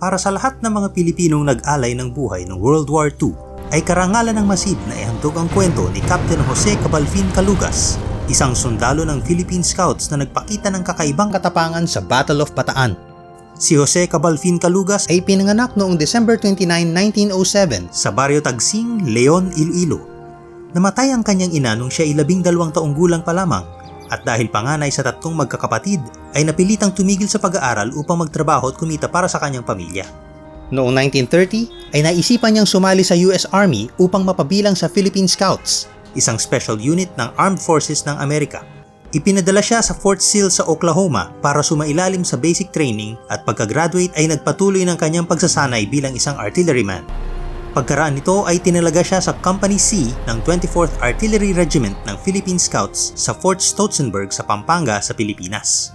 para sa lahat ng mga Pilipinong nag-alay ng buhay ng World War II ay karangalan ng masid na ihandog ang kwento ni Captain Jose Cabalfin Calugas, isang sundalo ng Philippine Scouts na nagpakita ng kakaibang katapangan sa Battle of Bataan. Si Jose Cabalfin Calugas ay pinanganak noong December 29, 1907 sa Barrio Tagsing, Leon, Iloilo. Namatay ang kanyang ina nung siya ay labing dalawang taong gulang pa lamang at dahil panganay sa tatlong magkakapatid ay napilitang tumigil sa pag-aaral upang magtrabaho at kumita para sa kanyang pamilya. Noong 1930 ay naisipan niyang sumali sa US Army upang mapabilang sa Philippine Scouts, isang special unit ng Armed Forces ng Amerika. Ipinadala siya sa Fort Sill sa Oklahoma para sumailalim sa basic training at pagka-graduate ay nagpatuloy ng kanyang pagsasanay bilang isang artilleryman. Pagkaraan nito ay tinalaga siya sa Company C ng 24th Artillery Regiment ng Philippine Scouts sa Fort Stotzenburg sa Pampanga sa Pilipinas.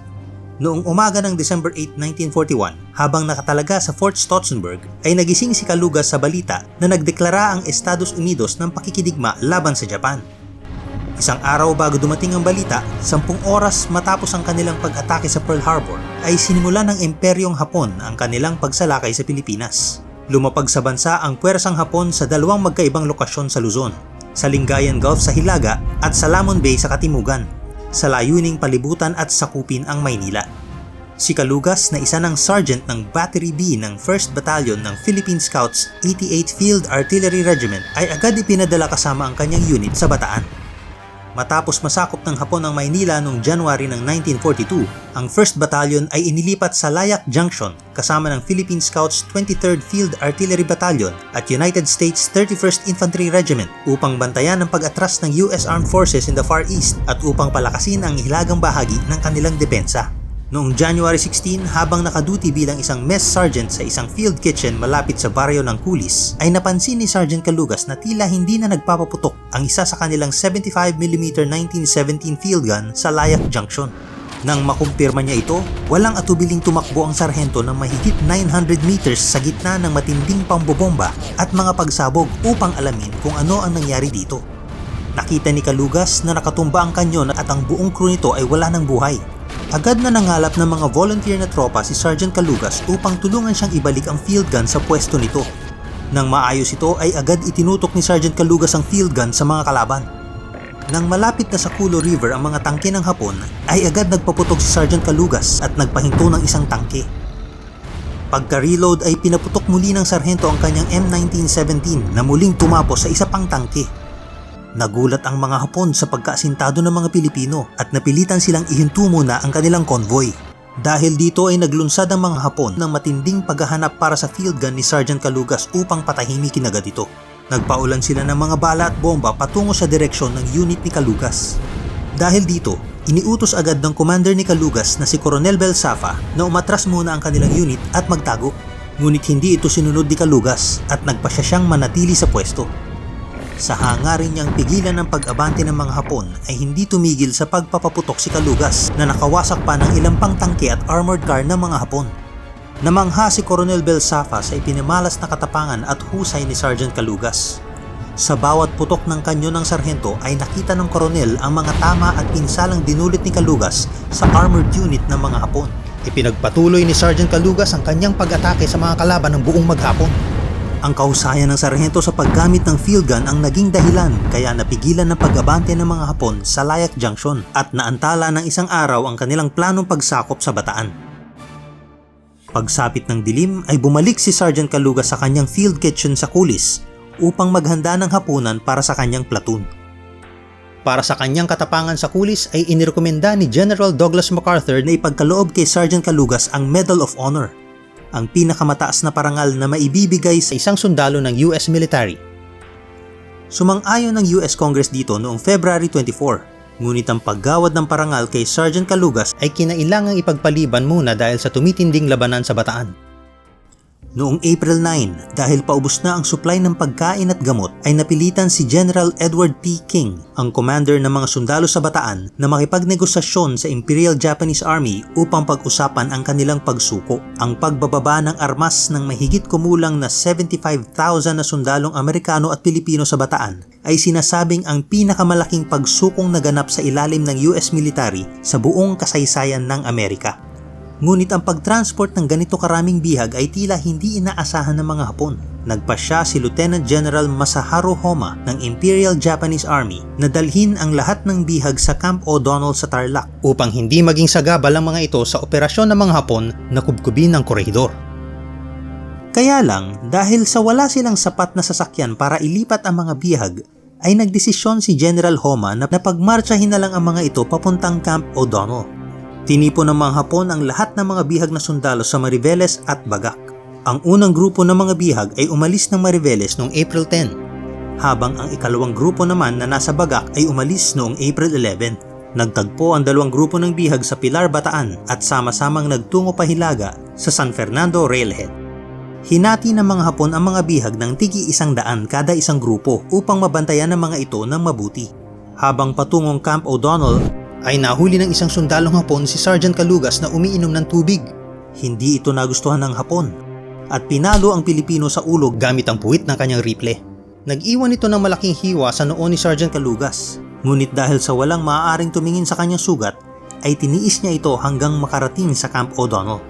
Noong umaga ng December 8, 1941, habang nakatalaga sa Fort Stotzenburg, ay nagising si Kalugas sa balita na nagdeklara ang Estados Unidos ng pakikidigma laban sa Japan. Isang araw bago dumating ang balita, sampung oras matapos ang kanilang pag-atake sa Pearl Harbor, ay sinimula ng Imperyong Hapon ang kanilang pagsalakay sa Pilipinas. Lumapag sa bansa ang puwersang Hapon sa dalawang magkaibang lokasyon sa Luzon, sa Lingayen Gulf sa Hilaga at sa Lamon Bay sa Katimugan, sa layuning palibutan at sakupin ang Maynila. Si Kalugas na isa ng sergeant ng Battery B ng 1st Battalion ng Philippine Scouts 88th Field Artillery Regiment ay agad ipinadala kasama ang kanyang unit sa Bataan. Matapos masakop ng Hapon ang Maynila noong January ng 1942, ang 1st Battalion ay inilipat sa Layak Junction kasama ng Philippine Scouts 23rd Field Artillery Battalion at United States 31st Infantry Regiment upang bantayan ang pag-atras ng US Armed Forces in the Far East at upang palakasin ang hilagang bahagi ng kanilang depensa. Noong January 16, habang nakaduty bilang isang mess sergeant sa isang field kitchen malapit sa baryo ng Kulis, ay napansin ni Sergeant Kalugas na tila hindi na nagpapaputok ang isa sa kanilang 75mm 1917 field gun sa Layak Junction. Nang makumpirma niya ito, walang atubiling tumakbo ang sarhento ng mahigit 900 meters sa gitna ng matinding pambobomba at mga pagsabog upang alamin kung ano ang nangyari dito. Nakita ni Kalugas na nakatumba ang kanyon at ang buong crew nito ay wala ng buhay Agad na nangalap ng mga volunteer na tropa si Sergeant Kalugas upang tulungan siyang ibalik ang field gun sa pwesto nito. Nang maayos ito ay agad itinutok ni Sergeant Kalugas ang field gun sa mga kalaban. Nang malapit na sa Kulo River ang mga tangke ng Hapon, ay agad nagpaputok si Sergeant Kalugas at nagpahinto ng isang tangke. Pagka-reload ay pinaputok muli ng sarhento ang kanyang M1917 na muling tumapos sa isa pang tangke Nagulat ang mga Hapon sa pagkaasintado ng mga Pilipino at napilitan silang ihinto muna ang kanilang convoy. Dahil dito ay naglunsad ang mga Hapon ng matinding paghahanap para sa field gun ni Sergeant Kalugas upang patahimikin agad ito. Nagpaulan sila ng mga bala at bomba patungo sa direksyon ng unit ni Kalugas. Dahil dito, iniutos agad ng commander ni Kalugas na si Coronel Belsafa na umatras muna ang kanilang unit at magtago. Ngunit hindi ito sinunod ni Kalugas at nagpasya siyang manatili sa pwesto. Sa hangarin niyang pigilan ng pag-abante ng mga Hapon ay hindi tumigil sa pagpapaputok si Kalugas na nakawasak pa ng ilang pang tangke at armored car ng mga Hapon. Namangha si Coronel Belsafa sa ipinamalas na katapangan at husay ni Sergeant Kalugas. Sa bawat putok ng kanyo ng sarhento ay nakita ng koronel ang mga tama at pinsalang dinulit ni Kalugas sa armored unit ng mga Hapon. Ipinagpatuloy ni Sergeant Kalugas ang kanyang pag-atake sa mga kalaban ng buong maghapon. Ang kahusayan ng sarhento sa paggamit ng field gun ang naging dahilan kaya napigilan ng pag-abante ng mga Hapon sa Layak Junction at naantala ng isang araw ang kanilang planong pagsakop sa Bataan. Pagsapit ng dilim ay bumalik si Sergeant Kaluga sa kanyang field kitchen sa Kulis upang maghanda ng hapunan para sa kanyang platoon. Para sa kanyang katapangan sa Kulis ay inirekomenda ni General Douglas MacArthur na ipagkaloob kay Sergeant Kalugas ang Medal of Honor ang pinakamataas na parangal na maibibigay sa isang sundalo ng US military. Sumang-ayon ng US Congress dito noong February 24, ngunit ang paggawad ng parangal kay Sergeant Kalugas ay kinailangang ipagpaliban muna dahil sa tumitinding labanan sa Bataan. Noong April 9, dahil paubos na ang supply ng pagkain at gamot, ay napilitan si General Edward P. King, ang commander ng mga sundalo sa Bataan, na makipagnegosasyon sa Imperial Japanese Army upang pag-usapan ang kanilang pagsuko. Ang pagbababa ng armas ng mahigit kumulang na 75,000 na sundalong Amerikano at Pilipino sa Bataan ay sinasabing ang pinakamalaking pagsukong naganap sa ilalim ng US military sa buong kasaysayan ng Amerika. Ngunit ang pagtransport ng ganito karaming bihag ay tila hindi inaasahan ng mga Hapon. Nagpasya si Lieutenant General Masaharu Homa ng Imperial Japanese Army na dalhin ang lahat ng bihag sa Camp O'Donnell sa Tarlac upang hindi maging sagabal ang mga ito sa operasyon ng mga Hapon na kubkubin ng korehidor. Kaya lang, dahil sa wala silang sapat na sasakyan para ilipat ang mga bihag, ay nagdesisyon si General Homa na pagmartsahin na lang ang mga ito papuntang Camp O'Donnell. Tinipon ng mga Hapon ang lahat ng mga bihag na sundalo sa Mariveles at Bagak. Ang unang grupo ng mga bihag ay umalis ng Mariveles noong April 10, habang ang ikalawang grupo naman na nasa Bagak ay umalis noong April 11. Nagtagpo ang dalawang grupo ng bihag sa Pilar, Bataan at sama-samang nagtungo pa Hilaga sa San Fernando Railhead. Hinati ng mga Hapon ang mga bihag ng tigi isang daan kada isang grupo upang mabantayan ng mga ito ng mabuti. Habang patungong Camp O'Donnell ay nahuli ng isang sundalong Hapon si Sergeant Kalugas na umiinom ng tubig. Hindi ito nagustuhan ng Hapon at pinalo ang Pilipino sa ulo gamit ang puwit ng kanyang rifle. Nag-iwan ito ng malaking hiwa sa noo ni Sergeant Kalugas. Ngunit dahil sa walang maaaring tumingin sa kanyang sugat, ay tiniis niya ito hanggang makarating sa Camp O'Donnell.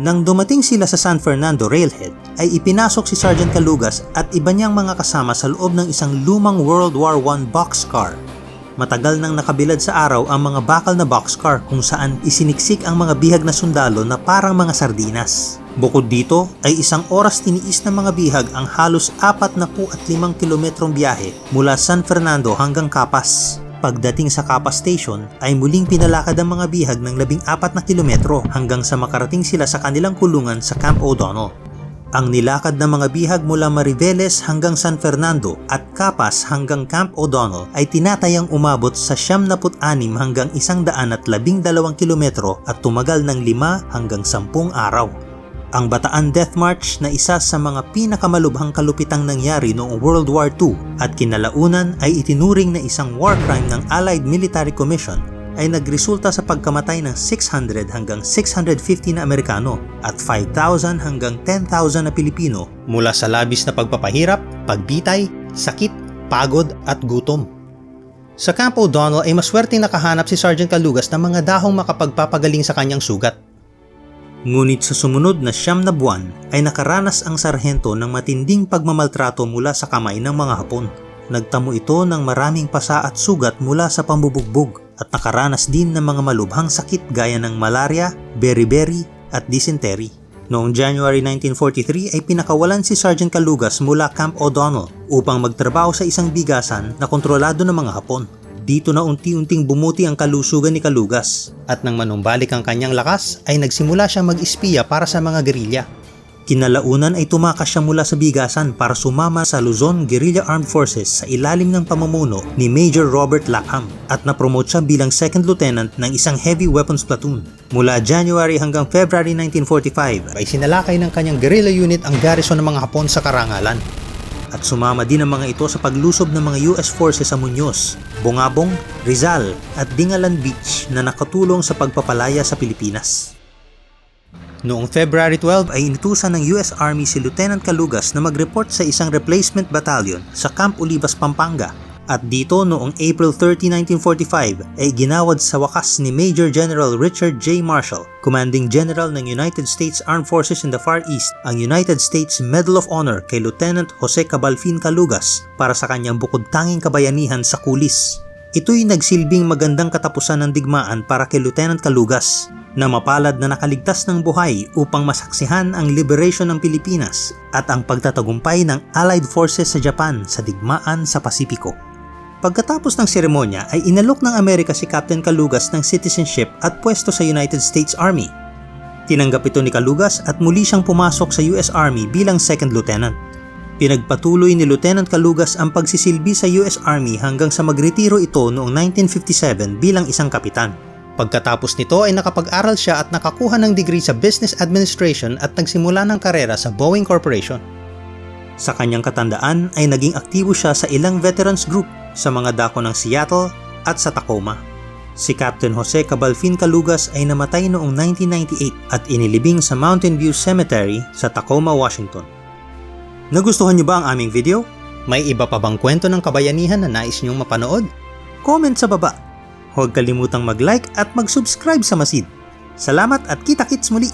Nang dumating sila sa San Fernando Railhead, ay ipinasok si Sergeant Calugas at iba niyang mga kasama sa loob ng isang lumang World War I boxcar. Matagal nang nakabilad sa araw ang mga bakal na boxcar kung saan isiniksik ang mga bihag na sundalo na parang mga sardinas. Bukod dito ay isang oras tiniis ng mga bihag ang halos 45 kilometrong biyahe mula San Fernando hanggang Capas. Pagdating sa Kapa Station ay muling pinalakad ang mga bihag ng 14 na kilometro hanggang sa makarating sila sa kanilang kulungan sa Camp O'Donnell. Ang nilakad ng mga bihag mula Mariveles hanggang San Fernando at Capas hanggang Camp O'Donnell ay tinatayang umabot sa 76 hanggang 112 kilometro at tumagal ng 5 hanggang 10 araw. Ang Bataan Death March na isa sa mga pinakamalubhang kalupitang nangyari noong World War II at kinalaunan ay itinuring na isang war crime ng Allied Military Commission ay nagresulta sa pagkamatay ng 600 hanggang 650 na Amerikano at 5,000 hanggang 10,000 na Pilipino mula sa labis na pagpapahirap, pagbitay, sakit, pagod at gutom. Sa Camp O'Donnell ay maswerteng nakahanap si Sergeant Kalugas ng mga dahong makapagpapagaling sa kanyang sugat. Ngunit sa sumunod na siyam na buwan ay nakaranas ang sarhento ng matinding pagmamaltrato mula sa kamay ng mga Hapon. Nagtamo ito ng maraming pasa at sugat mula sa pambubugbog at nakaranas din ng mga malubhang sakit gaya ng malaria, beriberi at dysentery. Noong January 1943 ay pinakawalan si Sergeant Kalugas mula Camp O'Donnell upang magtrabaho sa isang bigasan na kontrolado ng mga Hapon. Dito na unti-unting bumuti ang kalusugan ni Kalugas at nang manumbalik ang kanyang lakas ay nagsimula siya mag-espiya para sa mga gerilya. Kinalaunan ay tumakas siya mula sa bigasan para sumama sa Luzon Guerrilla Armed Forces sa ilalim ng pamumuno ni Major Robert Lapham at napromote siya bilang Second Lieutenant ng isang Heavy Weapons Platoon. Mula January hanggang February 1945 ay sinalakay ng kanyang guerrilla unit ang garrison ng mga Hapon sa Karangalan at sumama din ang mga ito sa paglusob ng mga US forces sa Muñoz, Bongabong, Rizal at Dingalan Beach na nakatulong sa pagpapalaya sa Pilipinas. Noong February 12 ay inutusan ng US Army si Lieutenant Calugas na mag-report sa isang replacement battalion sa Camp Olivas, Pampanga at dito noong April 30, 1945 ay ginawad sa wakas ni Major General Richard J. Marshall, Commanding General ng United States Armed Forces in the Far East, ang United States Medal of Honor kay Lieutenant Jose Cabalfin Calugas para sa kanyang bukod tanging kabayanihan sa kulis. Ito'y nagsilbing magandang katapusan ng digmaan para kay Lieutenant Calugas na mapalad na nakaligtas ng buhay upang masaksihan ang liberation ng Pilipinas at ang pagtatagumpay ng Allied Forces sa Japan sa digmaan sa Pasipiko. Pagkatapos ng seremonya ay inalok ng Amerika si Captain Kalugas ng citizenship at pwesto sa United States Army. Tinanggap ito ni Kalugas at muli siyang pumasok sa US Army bilang second lieutenant. Pinagpatuloy ni Lieutenant Kalugas ang pagsisilbi sa US Army hanggang sa magretiro ito noong 1957 bilang isang kapitan. Pagkatapos nito ay nakapag-aral siya at nakakuha ng degree sa Business Administration at nagsimula ng karera sa Boeing Corporation. Sa kanyang katandaan ay naging aktibo siya sa ilang veterans group sa mga dako ng Seattle at sa Tacoma. Si Captain Jose Cabalfin Calugas ay namatay noong 1998 at inilibing sa Mountain View Cemetery sa Tacoma, Washington. Nagustuhan niyo ba ang aming video? May iba pa bang kwento ng kabayanihan na nais niyong mapanood? Comment sa baba. Huwag kalimutang mag-like at mag-subscribe sa Masid. Salamat at kita-kits muli!